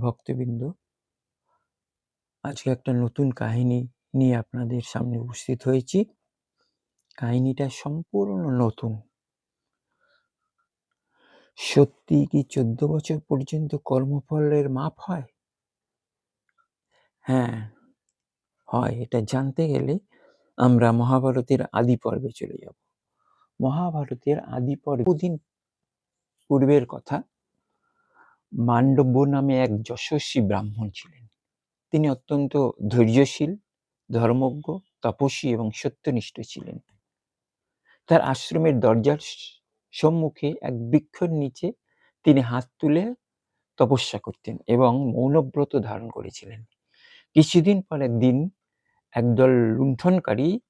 ভক্তবৃন্দ, আজকে একটা নতুন কাহিনী নিয়ে আপনাদের সামনে উপস্থিত হয়েছি। কাহিনীটা সম্পূর্ণ নতুন। সত্যি কি চোদ্দ বছর পর্যন্ত কর্মফলের মাপ হয়? হ্যাঁ হয়। এটা জানতে গেলে আমরা মহাভারতের আদি পর্বে চলে যাব। মহাভারতের আদি পর্বে বহুদিন পূর্বের কথা। মান্ডব্য নামে এক যশস্বী ব্রাহ্মণ ছিলেন। তিনি অত্যন্ত ধৈর্যশীল, ধর্মজ্ঞ, তপস্বী এবং সত্যনিষ্ঠ ছিলেন। তার আশ্রমের দরজার সম্মুখে এক বৃক্ষর নিচে তিনি হাত তুলে তপস্যা করতেন এবং মৌনব্রত ধারণ করেছিলেন। কিছুদিন পর একদিন একদল লুণ্ঠনকারী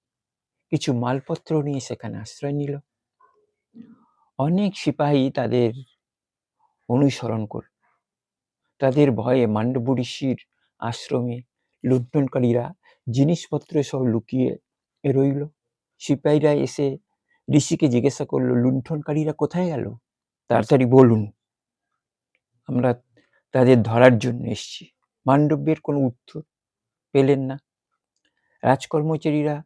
কিছু মালপত্র নিয়ে সেখানে আশ্রয় নিল। অনেক সিপাহী তাদের অনুসরণ কর। তাদের ভয়ে মান্ডব ঋষির আশ্রমে লুণ্ঠনকারীরা জিনিসপত্র সব লুকিয়ে রইল। সিপাহীরা এসে ঋষিকে জিজ্ঞাসা করল, লুণ্ঠনকারীরা কোথায় গেল? তাড়াতাড়ি বলুন। আমরা তাদের ধরার জন্য এসছি। মান্ডব্যের কোনো উত্তর পেলেন না। রাজকর্মচারীরা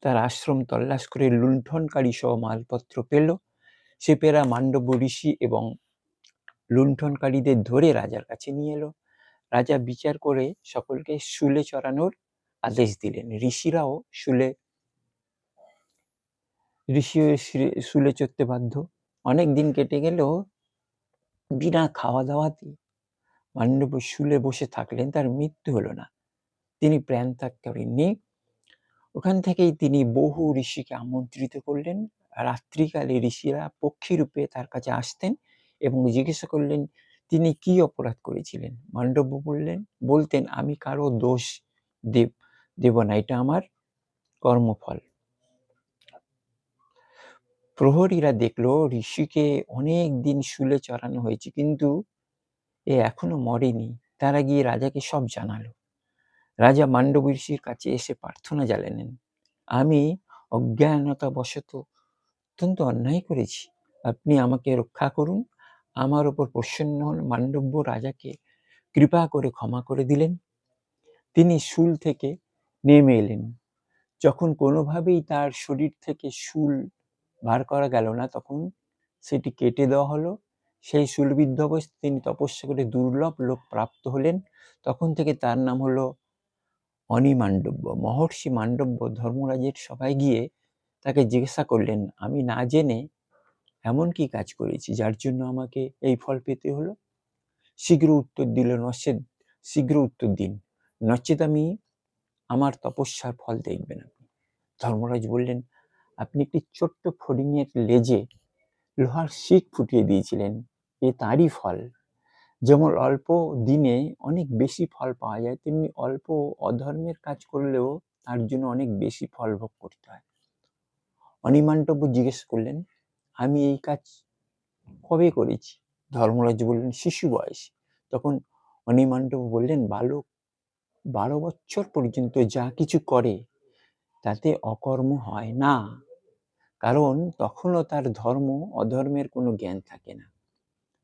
তার আশ্রম তল্লাশ করে লুণ্ঠনকারী সহ মালপত্র পেল। সেপেরা মান্ডব্য ঋষি এবং লুণ্ঠনকারীদের ধরে রাজার কাছে নিয়ে এলো। রাজা বিচার করে সকলকে শুলে চড়ানোর আদেশ দিলেন। ঋষিরাও শুলে, ঋষিও শুলে চড়তে বাধ্য। অনেক দিন কেটে গেলেও বিনা খাওয়া দাওয়াতে মান্ডব শুলে বসে থাকলেন, তার মৃত্যু হলো না। তিনি প্রাণ ত্যাগ করেননি। ওখান থেকেই তিনি বহু ঋষিকে আমন্ত্রিত করলেন। রাত্রিকালে ঋষিরা পক্ষী রূপে তার কাছে আসতেন। এবং জিজ্ঞাসা করলেন, তিনি কি অপরাধ করেছিলেন? মান্ডব্য বললেন, বলতেন, আমি কারও দোষ দেব দেব না, এটা আমার কর্মফল। প্রহরীরা দেখল, ঋষিকে অনেক দিন শুলে চড়ানো হয়েছে, কিন্তু এ এখনও মরেনি। তারা গিয়ে রাজাকে সব জানালো। রাজা মান্ডব ঋষির কাছে এসে প্রার্থনা জ্বালালেন আমি অজ্ঞানতা বশত অত্যন্ত অন্যায় করেছি। আপনি আমাকে রক্ষা করুন আমার ওপর প্রসন্ন হন মান্ডব্য রাজাকে কৃপা করে ক্ষমা করে দিলেন। তিনি শুল থেকে নেমে এলেন। যখন কোনোভাবেই তার শরীর থেকে শুল বার করা গেল না, তখন সেটি কেটে দেওয়া হলো। সেই শুলবিদ্ধ অবস্থায় তিনি তপস্যা করে দুর্লভ লোক প্রাপ্ত হলেন। তখন থেকে তার নাম হলো অনিমান্ডব্য। মহর্ষি মাণ্ডব্য ধর্মরাজের সবাই গিয়ে তাকে জিজ্ঞাসা করলেন, আমি না জেনে এমন কি কাজ করেছি যার জন্য আমাকে এই ফল পেতে হলো? শীঘ্র উত্তর দিল নচেত, শীঘ্র উত্তর দিন। নচেত আমি আমার তপস্যার ফল দেখবেন আপনি। ধর্মরাজ বললেন, আপনি একটি ছোট্ট ফড়িংয়ের লেজে লোহার শিখ ফুটিয়ে দিয়েছিলেন। এ তারই ফল। যেমন অল্প দিনে অনেক বেশি ফল পাওয়া যায়, তেমনি অল্প অধর্মের কাজ করলেও তার জন্য অনেক বেশি ফল ভোগ করতে হয়। অনিমান্টব্য জিজ্ঞেস করলেন আমি এই কাজ কবে করেছি? ধর্মরাজ বললেন, শিশু বয়স। তখন অনিমান্ডব বললেন, বালক, বারো বছর পর্যন্ত যা কিছু করে, তাতে অকর্ম হয় না। কারণ তখনও তার ধর্ম, অধর্মের কোনো জ্ঞান থাকে না।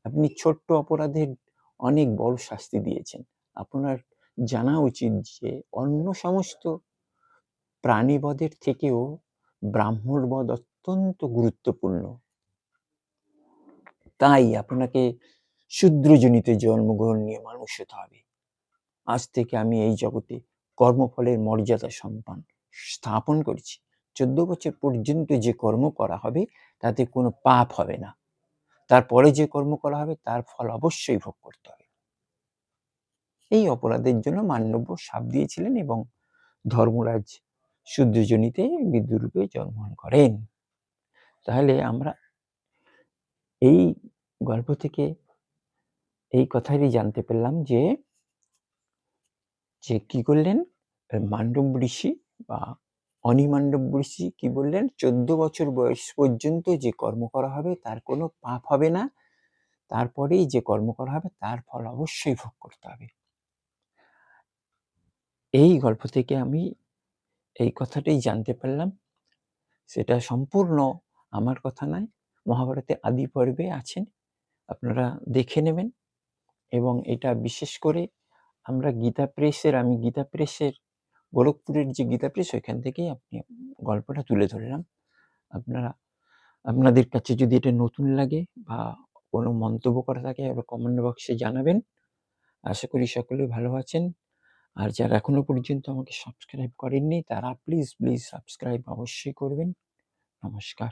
আপনি ছোট্ট অপরাধের অনেক বড় শাস্তি দিয়েছেন। আপনার জানা উচিত যে, অন্য সমস্ত প্রাণীবধের থেকেও ব্রাহ্মণবধ অত্যন্ত গুরুত্বপূর্ণ। তাই আপনাকে শূদ্রজনিত জন্মগ্রহণ নিয়ে মানুষ হতে হবে। আজ থেকে আমি এই জগতে কর্মফলের মর্যাদা সম্পান স্থাপন করেছি। চোদ্দ বছর পর্যন্ত যে কর্ম করা হবে, তাতে কোনো পাপ হবে না। তারপরে যে কর্ম করা হবে, তার ফল অবশ্যই ভোগ করতে হবে। এই অপরাধের জন্য মান্যব্য সাপ দিয়েছিলেন এবং ধর্মরাজ শুদ্ধজনিতে বিদ্যুরূপে জন্মগ্রহণ করেন। তাহলে আমরা এই গল্প থেকে এই কথাই জানতে পারলাম যে যে কি করলেন? মান্ডব ঋষি বা অনিমান্ডব ঋষি কি বললেন? চোদ্দ বছর বয়স পর্যন্ত যে কর্ম করা হবে তার কোনো পাপ হবে না। তারপরেই যে কর্ম করা হবে তার ফল অবশ্যই ভোগ করতে হবে। এই গল্প থেকে আমি এই কথাটাই জানতে পারলাম। সেটা সম্পূর্ণ আমার কথা নয়। মহাভারতে আদি পর্বে আছেন। আপনারা দেখে নেবেন এবং এটা বিশেষ করে আমরা গীতা প্রেসের, আমি গীতা প্রেসের গোরখপুরের যে গীতা প্রেস, ওইখান থেকেই আপনি গল্পটা তুলে ধরলাম। আপনারা, আপনাদের কাছে যদি এটা নতুন লাগে বা কোনো মন্তব্য করা থাকে কমেন্ট বক্সে জানাবেন। আশা করি সকলে ভালো আছেন। আর যারা এখনও পর্যন্ত আমাকে সাবস্ক্রাইব করেননি, তারা প্লিজ প্লিজ সাবস্ক্রাইব অবশ্যই করবেন। নমস্কার।